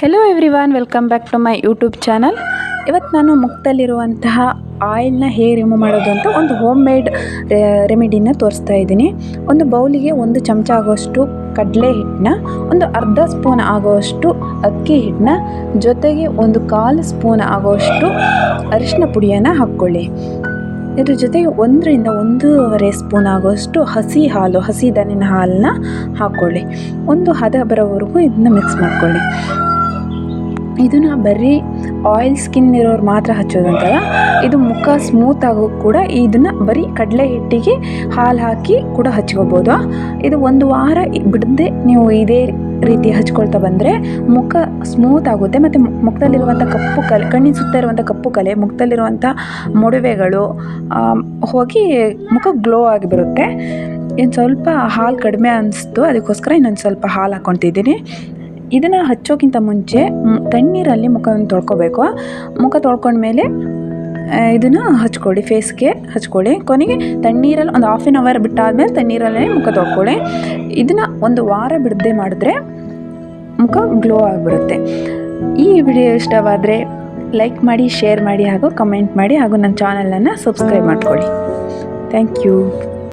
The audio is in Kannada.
Hello everyone welcome back to my YouTube channel ಇವತ್ತು ನಾನು ಮುಕ್ತಲ್ಲಿರುವಂತಹ ಆಯಿಲ್ನ ಹೇಗೆ ರಿಮೂವ್ ಮಾಡೋದು ಅಂತ ಒಂದು ಹೋಮ್ ಮೇಡ್ ರೆಮಿಡಿನ ತೋರಿಸ್ತಾ ಇದ್ದೀನಿ. ಒಂದು ಬೌಲಿಗೆ ಒಂದು ಚಮಚ ಆಗುವಷ್ಟು ಕಡಲೆ ಹಿಟ್ಟನ್ನ, ಒಂದು ಅರ್ಧ ಸ್ಪೂನ್ ಆಗುವಷ್ಟು ಅಕ್ಕಿ ಹಿಟ್ಟನ್ನ, ಜೊತೆಗೆ ಒಂದು ಕಾಲು ಸ್ಪೂನ್ ಆಗುವಷ್ಟು ಅರಿಶಿನ ಪುಡಿಯನ್ನು ಹಾಕ್ಕೊಳ್ಳಿ. ಇದ್ರ ಜೊತೆಗೆ ಒಂದರಿಂದ ಒಂದೂವರೆ ಸ್ಪೂನ್ ಆಗುವಷ್ಟು ಹಸಿ ಹಾಲು, ಹಸಿ ದನಿನ ಹಾಲನ್ನ ಹಾಕ್ಕೊಳ್ಳಿ. ಒಂದು ಹದ ಬರೋವರೆಗೂ ಇದನ್ನ ಮಿಕ್ಸ್ ಮಾಡ್ಕೊಳ್ಳಿ. ಇದನ್ನ ಬರೀ ಆಯಿಲ್ ಸ್ಕಿನ್ ಇರೋರು ಮಾತ್ರ ಹಚ್ಚೋದಂತಲ್ಲ, ಇದು ಮುಖ ಸ್ಮೂತ್ ಆಗೋ ಕೂಡ ಇದನ್ನು ಬರೀ ಕಡಲೆ ಹಿಟ್ಟಿಗೆ ಹಾಲು ಹಾಕಿ ಕೂಡ ಹಚ್ಕೋಬೋದು. ಇದು ಒಂದು ವಾರ ಬಿಡದೆ ನೀವು ಇದೇ ರೀತಿ ಹಚ್ಕೊಳ್ತಾ ಬಂದರೆ ಮುಖ ಸ್ಮೂತ್ ಆಗುತ್ತೆ. ಮತ್ತು ಮುಖದಲ್ಲಿರುವಂಥ ಕಪ್ಪು ಕಲೆ, ಕಣ್ಣಿನ ಸುತ್ತ ಇರುವಂಥ ಕಪ್ಪು ಕಲೆ ಮುಖದಲ್ಲಿರುವಂಥ ಮೊಡವೆಗಳು ಹೋಗಿ ಮುಖ ಗ್ಲೋ ಆಗಿ ಬರುತ್ತೆ. ಇನ್ನು ಸ್ವಲ್ಪ ಹಾಲು ಕಡಿಮೆ ಅನಿಸ್ತು, ಅದಕ್ಕೋಸ್ಕರ ಇನ್ನೊಂದು ಸ್ವಲ್ಪ ಹಾಲು ಹಾಕ್ಕೊತಿದ್ದೀನಿ ಇದನ್ನು ಹಚ್ಚೋಕ್ಕಿಂತ ಮುಂಚೆ ತಣ್ಣೀರಲ್ಲಿ ಮುಖವನ್ನು ತೊಳ್ಕೊಬೇಕು. ಮುಖ ತೊಳ್ಕೊಂಡ್ಮೇಲೆ ಇದನ್ನು ಹಚ್ಕೊಳ್ಳಿ ಫೇಸ್ಗೆ ಹಚ್ಕೊಳ್ಳಿ. ಕೊನೆಗೆ ತಣ್ಣೀರಲ್ಲಿ ಒಂದು ಹಾಫ್ ಆನ್ ಅವರ್ ಬಿಟ್ಟಾದಮೇಲೆ ತಣ್ಣೀರಲ್ಲೇ ಮುಖ ತೊಳ್ಕೊಳ್ಳಿ. ಇದನ್ನು ಒಂದು ವಾರ ಬಿಡದೆ ಮಾಡಿದ್ರೆ ಮುಖ ಗ್ಲೋ ಆಗಿಬಿಡುತ್ತೆ. ಈ ವಿಡಿಯೋ ಇಷ್ಟವಾದರೆ ಲೈಕ್ ಮಾಡಿ ಶೇರ್ ಮಾಡಿ ಹಾಗೂ ಕಮೆಂಟ್ ಮಾಡಿ ಹಾಗೂ ನನ್ನ ಚಾನಲನ್ನು ಸಬ್ಸ್ಕ್ರೈಬ್ ಮಾಡ್ಕೊಳ್ಳಿ. Thank you